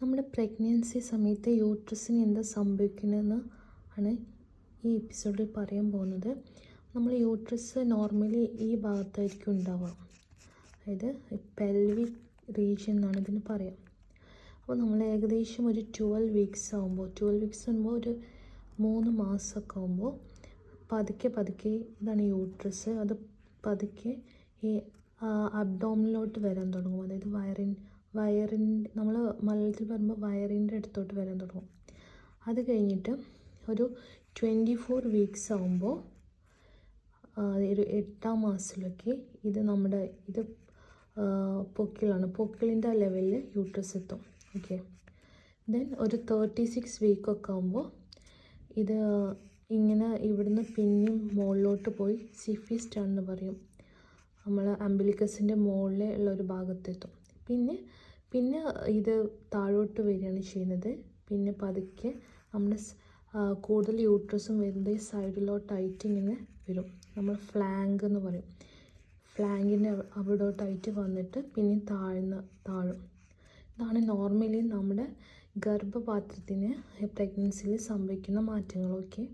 നമ്മുടെ പ്രഗ്നൻസി സമയത്ത് യൂട്രസിന് എന്താ സംഭവിക്കുന്നതെന്ന് ആണ് ഈ എപ്പിസോഡിൽ പറയാൻ പോകുന്നത്. നമ്മൾ യൂട്രസ് നോർമലി ഈ ഭാഗത്തായിരിക്കും ഉണ്ടാവുക. അതായത് പെൽവിക് റീജിയൻ എന്നാണ് ഇതിന് പറയാം. അപ്പോൾ നമ്മൾ ഏകദേശം ഒരു ട്വൽവ് വീക്സ് ആകുമ്പോൾ ട്വൽവ് വീക്സ് ആകുമ്പോൾ ഒരു മൂന്ന് മാസമൊക്കെ ആകുമ്പോൾ പതുക്കെ പതുക്കെ ഇതാണ് യൂട്രസ് അത് പതുക്കെ ഈ അബ്ഡോമിലോട്ട് വരാൻ തുടങ്ങും. അതായത് വയറിൻ വയറിന്റെ നമ്മൾ മലയാളത്തിൽ പറയുമ്പോൾ വയറിന്റെ അടുത്തോട്ട് വരാൻ തുടങ്ങും. അത് കഴിഞ്ഞിട്ട് ഒരു ട്വന്റി ഫോർ വീക്സ് ആകുമ്പോൾ ഒരു എട്ടാം മാസത്തിലൊക്കെ ഇത് നമ്മുടെ ഇത് പൊക്കിളാണ്. പൊക്കിളിന്റെ ലെവലിൽ യൂട്രസ് എത്തും. ഓക്കെ ദെൻ ഒരു തേർട്ടി സിക്സ് വീക്കൊക്കെ ആകുമ്പോൾ ഇത് ഇങ്ങനെ ഇവിടുന്ന് പിന്നെയും മുകളിലോട്ട് പോയി സിഫിസ്റ്റ് എന്ന് പറയും. നമ്മൾ അംബിലിക്കസിന്റെ മുകളിലുള്ള ഒരു ഭാഗത്തെത്തും. പിന്നെ പിന്നെ ഇത് താഴോട്ട് വരികയാണ് ചെയ്യുന്നത്. പിന്നെ പതുക്കെ നമ്മുടെ കൂടുതൽ യൂട്രസും വരുന്നത് ഈ സൈഡിലോട്ടായിട്ട് ഇങ്ങനെ വരും. നമ്മൾ ഫ്ലാങ്ക് എന്ന് പറയും. ഫ്ലാങ്കിന്റെ അവിടോട്ടായിട്ട് വന്നിട്ട് പിന്നെ താഴ്ന്ന് താഴും. ഇതാണ് നോർമലി നമ്മുടെ ഗർഭപാത്രത്തിന് പ്രഗ്നൻസിയിൽ സംഭവിക്കുന്ന മാറ്റങ്ങളൊക്കെ.